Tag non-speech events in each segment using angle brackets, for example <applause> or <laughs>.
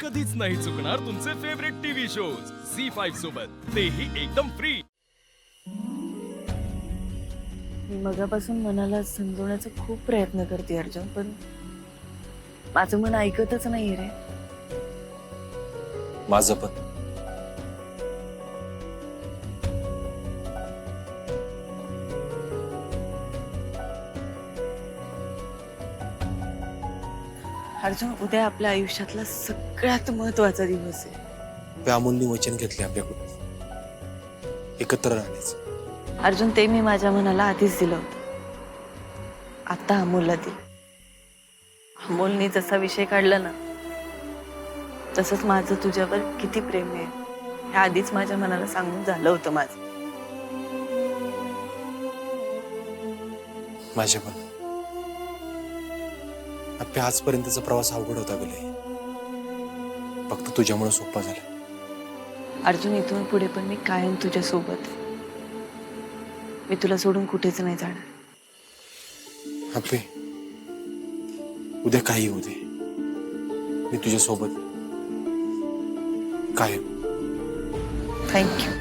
कधीच नाही चुकणार तुमचे favourite TV shows Zee five सोबत. तेही एकदम फ्री मी मगापासून मनाला समजवण्याचा खूप प्रयत्न करते अर्जुन पण माझं मन ऐकतच नाहीये रे. माझं पण. अर्जुन उद्या आपल्या आयुष्यातला सगळ्यात महत्त्वाचा दिवस आहे. ते अमोलने वचन घेतले आपल्याकडून एकत्र राहण्याचं. अर्जुन ते मी माझ्या मनाला आधीच दिलं होतं. आता अमोलला दिलं. अमोलने जसा विषय काढला ना तसंच माझं तुझ्यावर किती प्रेम आहे हे आधीच माझ्या मनाला सांगून झालं होतं माझं. माझ्या पण. आपल्या आजपर्यंतचा प्रवास अवघड होता गेले. फक्त तुझ्यामुळे सोपा झाला. अर्जुन इथून पुढे पण मी कायम तुझ्या सोबत. मी तुला सोडून कुठेच नाही जाणार. अप्पे उद्या काही दे. मी तुझ्या सोबत कायम थँक्यू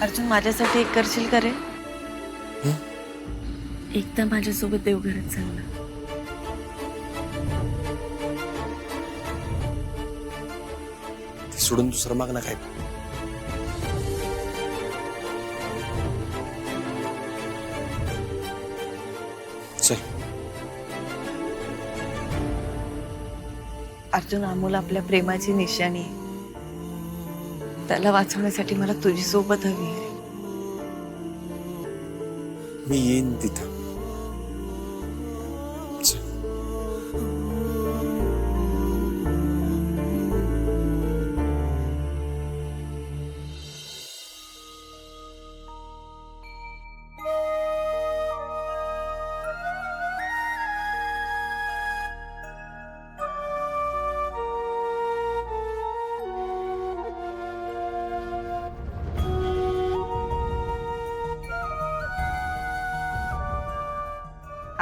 अर्जुन माझ्यासाठी एक करशील का रे? एकदा माझ्यासोबत देवघरात चल ना ते सोडून दुसरं मागणं काय? चल. अर्जुन अमोल आपल्या प्रेमाची निशाणी आहे. त्याला वाचवण्यासाठी मला तुझी सोबत हवी आहे. मी येईन तिथं.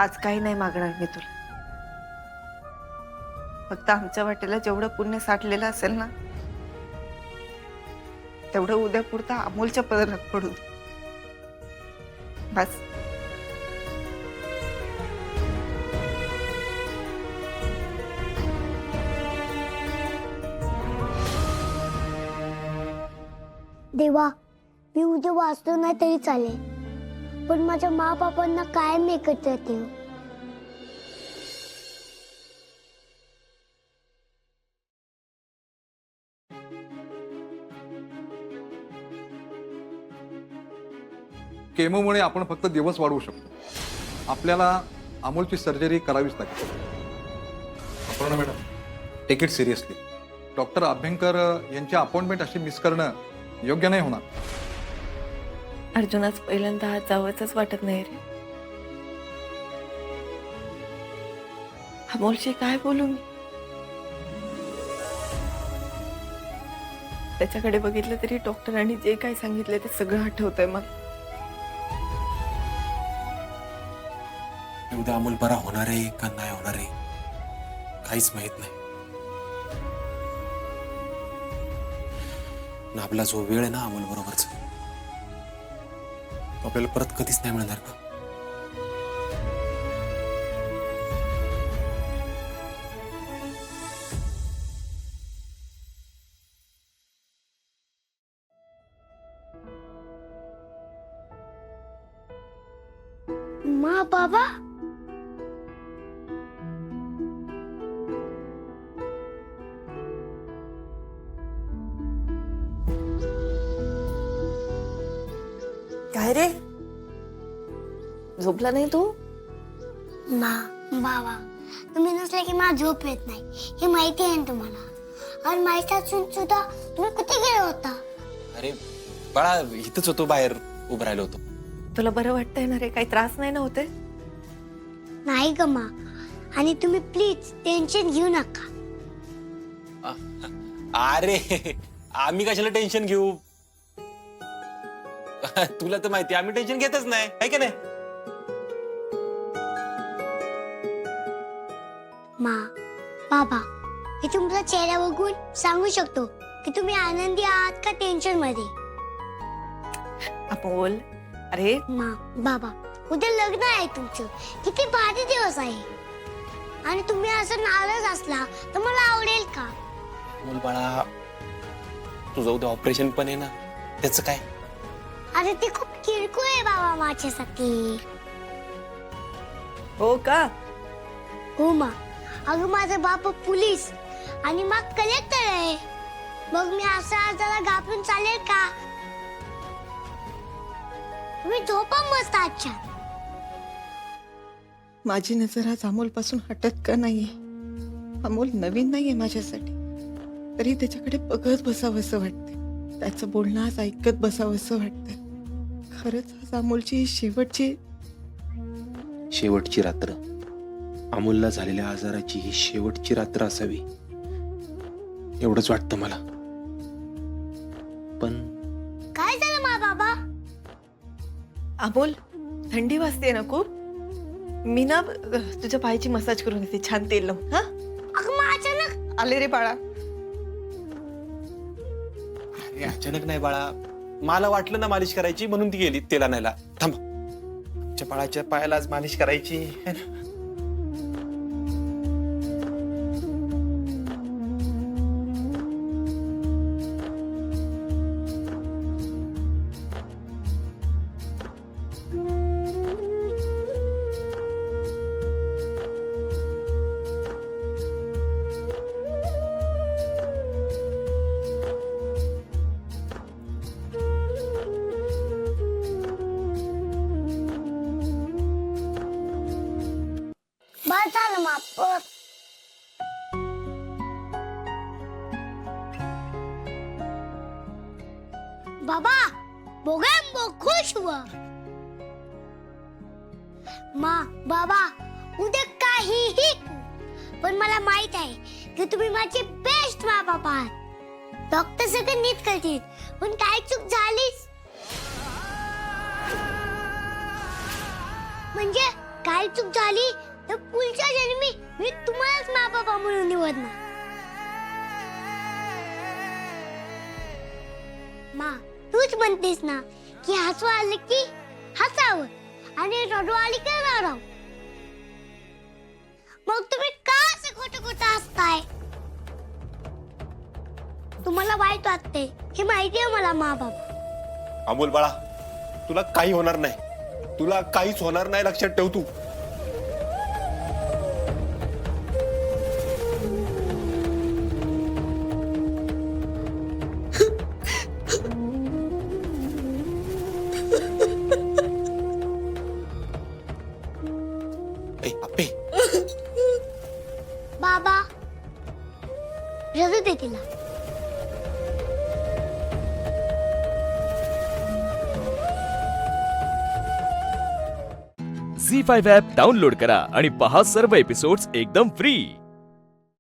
आज काही नाही मागणार मी तुला. फक्त आमच्या वाटेला जेवढं पुण्य साठलेलं असेल ना तेवढं उद्या पुरता अमोलच्या पदरात पडू. बस. देवा मी उद्या वाचलो नाही तरी चालेल. पण माझ्या मा बापांना कायम एकत्र ठेव. केमोमुळे आपण फक्त दिवस वाढवू शकतो. आपल्याला अमोलची सर्जरी करावीच लागेल. Aparna madam take it seriously doctor Abhyankar यांची अपॉइंटमेंट अशी मिस करणं योग्य नाही होणार. अर्जुनाच पहिल्यांदा हात जावंच वाटत नाही रे. अमोलशी काय बोलू मी? त्याच्याकडे बघितलं तरी डॉक्टरांनी जे काय सांगितलं ते सगळं आठवतंय मला. उद्या अमोल बरा होणार आहे का नाही होणार आहे? काहीच माहीत नाही. ना आपला जो वेळ आहे ना अमोल बरोबरचा. तो आपल्याला परत कधीच नाही मिळणार का? मा बाबा? काय रे झोपला नाही तू? मा बाबा तुम्ही नसले की मला झोप येत नाही. हे माहिती आहे ना तुम्हाला? आणि माहिती असून सुद्धा तुम्ही कुठे गेला होता? अरे बाळा इथंच होतो बाहेर उभं राहिलो होतो. तुला बरं वाटतंय ना रे काही त्रास नाही ना होते? नाही ग मा. आणि तुम्ही प्लीज टेन्शन घेऊ नका. अरे आम्ही कशाला टेन्शन घेऊ? <laughs> तुला तर माहिती आम्ही टेन्शन घेतच नाही. आहे का नाही? मा बाबा हे तुमचा चेहरा बघून सांगू शकतो की तुम्ही आनंदी आहात का टेन्शनमध्ये? अमोल अरे. मा बाबा उद्या लग्न आहे तुमचं. किती भारी दिवस आहे. आणि तुम्ही असं नाराज असला तर मला आवडेल का? अमोल बाळा तुझं उद्या ऑपरेशन पण आहे ना. त्याचं काय? अरे ते खूप किरकोळ आहे बाबा माझ्यासाठी हो का हो मा अगं माझा बाप पोलीस आणि मग कलेक्टर आहे मग मी असं आजाला घाबरून चालेल का मी झोपा मस्त अच्छा माझी नजर आज अमोलपासून हटत का नाहीये? अमोल नवीन नाहीये माझ्यासाठी. तरी त्याच्याकडे बघत बसावंसं वाटते त्याचं बोलणं आज ऐकत बसावंसं वाटतं खरंच आज अमोलची ही शेवटची शेवटची रात्र. अमोलला झालेल्या आजाराची ही शेवटची रात्र असावी. एवढंच वाटतं मला. पण काय झालं मा बाबा? अमोल थंडी वाजते ना खूप? मी ना अ, तुझ्या पायाची मसाज करून येते छान तेल लावून हा? अगं मग अचानक आले रे बाळा. अरे अचानक नाही बाळा. मला वाटलं ना मालिश करायची म्हणून ती गेली तेला नाहीला थांब. आमच्या पायाला आज मालिश करायची. है ना? झालं माप. बाबा बोगेम्बो खुश हुआ. मा बाबा उद्या काहीही पण मला माहीत आहे की तुम्ही माझे बेस्ट मा बाबा आहात. डॉक्टर सगळं नीट करतील. पण काय चूक झालीच? म्हणजे काय चूक झाली? तर पुढच्या जन्मी मी तुम्हालाच मा बाबा म्हणून निवडणार. मा तूच म्हणतेस ना की हसू आले की हसावं आणि रडू आली की रडावं. मग तुम्ही का असं खोटं खोटं हसताय? तुम्हाला वाईट वाटते हे माहिती आहे मला मा बाबा. अमोल बाळा तुला काही होणार नाही. तुला काहीच होणार नाही लक्षात ठेव तू. रडू दे तिला. झी फाईव्ह ॲप डाउनलोड करा आणि पहा सर्व एपिसोड्स एकदम फ्री.